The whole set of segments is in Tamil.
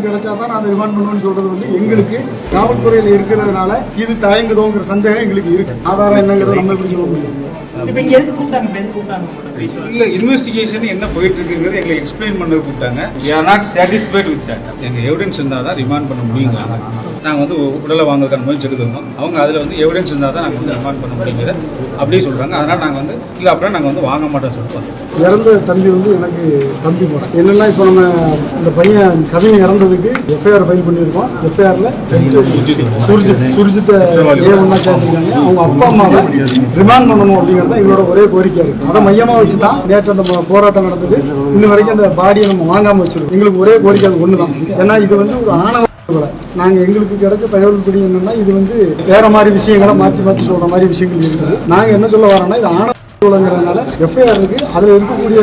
எவிடன்ஸ் கிடைச்சா தான் அதை ரிமாண்ட் பண்ணுவேன்னு சொல்றது வந்து எங்களுக்கு காவல்துறையில் இருக்கிறதுனால இது தயங்குதோங்கிற சந்தேகம் எங்களுக்கு இருக்கு. ஆதாரம் என்னங்கிறத நம்ம எப்படி சொல்ல முடியும்? இல்ல இன்வெஸ்டிகேஷன் என்ன போயிட்டு இருக்குங்கிறது எங்களை எக்ஸ்பிளைன் பண்ணது கூப்பிட்டாங்க. We are not satisfied with that எங்க எவிடன்ஸ் இருந்தால் தான் ரிமாண்ட் பண்ண முடியுங்கிறாங்க நாங்கள் வந்து உடலை வாங்குறதுக்கான முயற்சி எடுத்துருந்தோம். அவங்க அதில் வந்து எவிடன்ஸ் இருந்தால் தான் நாங்கள் வந்து ரிமாண்ட் பண்ண முடியுங்கிற அப்படியே சொல்கிறாங்க அதனால் நாங்கள் வந்து இல்லை அப்படின்னா நாங்கள் வந்து வாங்க மாட்டோம்னு சொல்லிட்டு இறந்த தம்பி வந்து எனக்கு தம்பி முறை என்னன்னா இப்போ நம்ம இந்த பையன் கவிஞன் பண்ணதுக்கு எஃப்ஐஆர் ஃபைல் பண்ணியிருக்கோம். எஃப்ஐஆர்ல சுர்ஜித் சுர்ஜித்தை ஏ ஒன்றா சேர்த்துருக்காங்க அவங்க அப்பா அம்மாவை ரிமாண்ட் பண்ணணும் அப்படிங்கிறது தான் எங்களோட ஒரே கோரிக்கை இருக்கு. அதை மையமாக வச்சு தான் நேற்று அந்த போராட்டம் நடந்தது. இன்ன வரைக்கும் அந்த பாடியை நம்ம வாங்காமல் வச்சிருக்கோம். எங்களுக்கு ஒரே கோரிக்கை அது ஒன்று தான் ஏன்னா இது வந்து ஒரு ஆணவ நாங்கள் எங்களுக்கு கிடைச்ச தகவல் படி என்னன்னா இது வந்து வேற மாதிரி விஷயங்களை மாற்றி மாற்றி சொல்கிற மாதிரி விஷயங்கள் இருக்குது. நாங்கள் என்ன சொல்ல வரோம்னா இது ஆணவ கொலைங்கிறதுனால எஃப்ஐஆர் இருக்கு. அதுல இருக்கக்கூடிய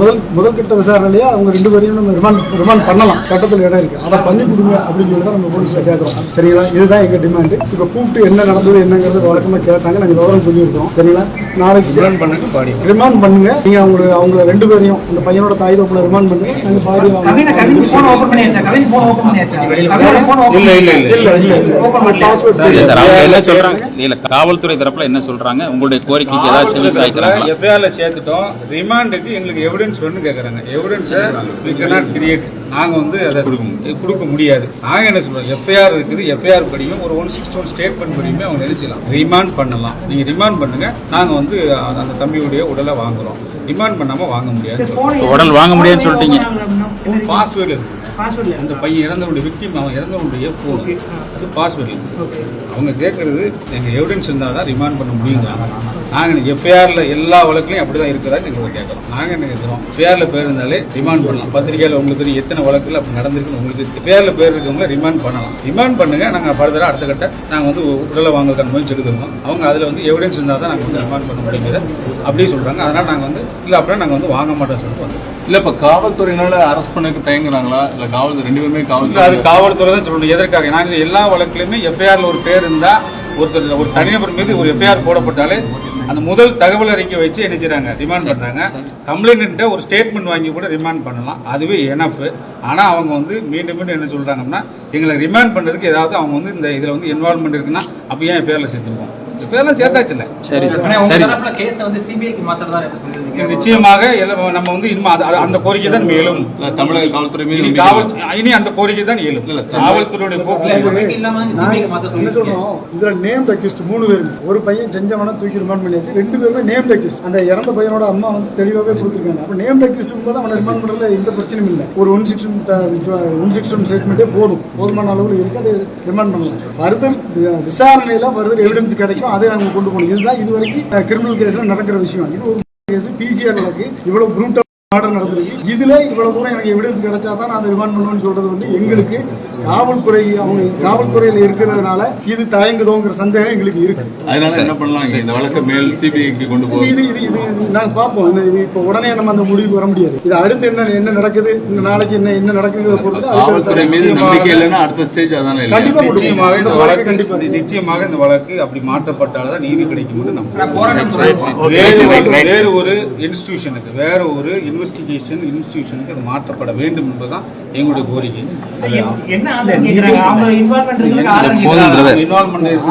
முதல் முதல் கட்ட விசாரணையிலேயே அவங்க ரெண்டு பேரையும் நம்ம ரிமாண்ட் ரிமாண்ட் பண்ணலாம். சட்டத்தில் இடம் இருக்கு. அதை பண்ணி கொடுங்க அப்படின்னு சொல்லி தான் நம்ம போலீஸ்ல கேட்கறோம். சரிங்களா? இதுதான் எங்க டிமாண்ட் இப்போ கூப்பிட்டு என்ன நடந்தது என்னங்கிறது வழக்கமா கேட்டாங்க. நாங்க விவரம் சொல்லியிருக்கோம் சரிங்களா? நாளைக்கு ரிமாண்ட் பண்ணுங்க பாடி. ரிமாண்ட் பண்ணுங்க. நீங்க அவங்க அவங்க ரெண்டு பேரையும் இந்த பையனோட தாய் தோப்புல ரிமாண்ட் பண்ணுங்க. நாங்க பாடி கவின கவின் போன் ஓபன் பண்ணியாச்சா? கவின் போன் ஓபன் பண்ணியாச்சா? கவின் போன் ஓபன் இல்ல இல்ல இல்ல இல்ல. இல்ல இல்ல. Open பண்ணல. பாஸ்வேர்ட் இல்ல சார் அவங்க என்ன சொல்றாங்க? இல்ல காவல்துறை தரப்புல என்ன சொல்றாங்க? உங்களுடைய கோரிக்கைக்கு ஏதாவது செவி சாய்க்கிறாங்களா எஃப்ஐஆர்ல சேர்த்துட்டோம். ரிமாண்டுக்கு எங்களுக்கு எவிடன்ஸ் வேணும்னு கேட்குறாங்க எவிடன்ஸை வி cannot கிரியேட் நாங்க வந்து அதை கொடுக்க முடியாது. நாங்க என்ன சொல்றோம்? எஃப்ஐஆர் இருக்குது. எஃப்ஐஆர் படியும். ஒரு ஒன் சிக்ஸ் ஒன் ஸ்டேட்மெண்ட் படியுமே அவங்க நினைச்சலாம் ரிமாண்ட் பண்ணலாம். நீங்க ரிமாண்ட் பண்ணுங்க. நாங்க வந்து அந்த அந்த தம்பியுடைய உடலை வாங்குறோம். ரிமாண்ட் பண்ணாம வாங்க முடியாது. உடல் வாங்க முடியாதுன்னு சொல்லிட்டீங்க. பாஸ்வேர்டு இருக்கு. பாஸ்வேர்ட்ல அந்த பையன் இறந்தவனுடைய விக்டிம் அவன் இறந்தவனுடைய போன் அது பாஸ்வேர்டு ஓகே அவங்க கேட்கறது எங்கள் எவிடன்ஸ் இருந்தால் தான் ரிமாண்ட் பண்ண முடியுங்கிறாங்க நாங்கள் எஃப்ஐஆரில் எல்லா வழக்குலையும் அப்படி தான் இருக்குதா எங்களுக்கு கேட்குறோம் நாங்கள் என்ன கேட்குறோம்? எஃப்ஐஆரில் பேர் இருந்தாலே ரிமாண்ட் பண்ணலாம். பத்திரிகையில் உங்களுக்கு தெரியும் எத்தனை வழக்குல அப்படி நடந்திருக்குன்னு உங்களுக்கு எஃப்ஐஆரில் பேர் இருக்கவங்கள ரிமாண்ட் பண்ணலாம். ரிமாண்ட் பண்ணுங்க. நாங்கள் ஃபர்தராக அடுத்த கட்ட நாங்கள் வந்து உடலை வாங்குறதுக்கான முயற்சி எடுத்துருந்தோம் அவங்க அதில் வந்து எவிடன்ஸ் இருந்தால் தான் நாங்கள் வந்து ரிமாண்ட் பண்ண முடியுங்கிறத அப்படியே சொல்கிறாங்க அதனால் நாங்கள் வந்து இல்லை அப்படின்னா நாங்கள் வந்து வாங்க மாட்டோம்னு சொல்லிட்டு வந்தோம். இல்ல இப்ப காவல்துறையினால அரெஸ்ட் பண்ணக்கு தயங்குறாங்களா இல்ல காவல்துறை ரெண்டு பேருமே இல்ல, காவல்துறை. அது காவல்துறை தான் சொல்லணும். எதற்காக? நாங்கள் எல்லா வழக்குலையுமே எஃப்ஐஆர்ல ஒரு பேர் இருந்தா ஒருத்தர் ஒரு தனிநபர் மீது ஒரு எஃப்ஐஆர் போடப்பட்டாலே அந்த முதல் தகவல் அறிக்கை வச்சு என்ன செய்றாங்க? ரிமாண்ட் பண்றாங்க. கம்ப்ளைண்ட்ட ஒரு ஸ்டேட்மெண்ட் வாங்கி கூட ரிமாண்ட் பண்ணலாம். அதுவே எனஃப் ஆனா அவங்க வந்து மீண்டும் மீண்டும் என்ன சொல்றாங்கன்னா எங்களை ரிமாண்ட் பண்றதுக்கு ஏதாவது அவங்க வந்து இந்த இதுல வந்து இன்வால்மெண்ட் இருக்குன்னா அப்போ ஏன் பேரில் சேர்த்துருவோம் எஃப்ஐஆர்ல சேர்த்தாச்சுல்ல. சரி நிச்சயமாக எல்லாம் நம்ம வந்து இனிமே அந்த கோரிக்கை தான் மேலும் தமிழக காவல்துறை மீது காவல் இனி அந்த கோரிக்கை தான் இல்ல, காவல்துறையுடைய போக்கு இதுல நேம் அக்யூஸ்ட் மூணு பேர் ஒரு பையன் செஞ்சவன தூக்கி ரிமாண்ட் பண்ணியாச்சு. ரெண்டு பேருமே நேம் அக்யூஸ்ட் அந்த இறந்த பையனோட அம்மா வந்து தெளிவாவே கொடுத்துருக்காங்க. அப்ப நேம் அக்யூஸ்ட் போது அவனை ரிமாண்ட் பண்றதுல எந்த பிரச்சனையும் இல்லை. ஒரு one six one six one ஸ்டேட்மெண்ட்டே போதும். போதுமான அளவில் இருக்கு அதை ரிமாண்ட் பண்ணலாம். ஃபர்தர் விசாரணையில ஃபர்தர் எவிடன்ஸ் கிடைக்கும். அதை நாங்கள் கொண்டு போகணும். இதுதான் இது வரைக்கும் கிரிமினல் கேஸில் நடக்கிற விஷயம். இது ஒரு கேஸ் பிசிஆர் வழக்கு. இவ்வளோ ப்ரூட்டல் ஆர்டர் நடந்திருக்கு. இதில் இவ்வளோ தூரம் எனக்கு எவிடன்ஸ் கிடைச்சா தான் நான் அதை ரிமாண்ட் பண்ணுவேன்னு சொல்கிறது வந்து எங்களுக்கு காவல்துறை அவங்க காவல்துறையில் இருக்கிறதுனால இது தயங்குதோங்கிற சந்தேகம் எங்களுக்கு இருக்கு. அதனால என்ன பண்ணலாம் இங்க இந்த வழக்கை மேல் சிபிஐக்கு கொண்டு போகும் இது இது இது இது நாங்க பார்ப்போம். இது இப்போ உடனே நம்ம அந்த முடிவுக்கு வர முடியாது. இது அடுத்து என்ன என்ன நடக்குது? இந்த நாளைக்கு என்ன என்ன நடக்குங்கிறத பொறுத்து காவல்துறை மீது நம்பிக்கை இல்லைன்னா அடுத்த ஸ்டேஜ் அதானே இல்லை கண்டிப்பா கொண்டு நிச்சயமாக. இந்த வழக்கு வழக்கு கண்டிப்பா நிச்சயமாக இந்த வழக்கு அப்படி மாற்றப்பட்டால்தான் நீதி கிடைக்கும்னு ஆனா நம்ம போராட்டம் தொடரும். வேறு ஒரு- வேறு ஒரு இன்ஸ்டிடியூஷனுக்கு வேற ஒரு இன்வெஸ்டிகேஷன் இன்ஸ்டிடியூஷனுக்கு அது மாற்றப்பட வேண்டும் என்பதுதான் எங்களுடைய கோரிக்கை என்ன அவங்க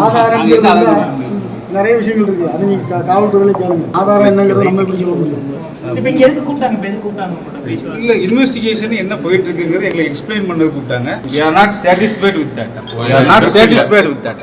ஆதாரம் நிறைய விஷயங்கள் இருக்கு. அது நீங்க காவல்துறையில கேளுங்க. ஆதாரம் என்னங்கிறது நம்ம எப்படி சொல்ல முடியும்? இல்ல இன்வெஸ்டிகேஷன் என்ன போயிட்டு இருக்குங்கிறது எங்களை எக்ஸ்பிளைன் பண்ணது கூப்பிட்டாங்க. Satisfied with that. We are not satisfied with that.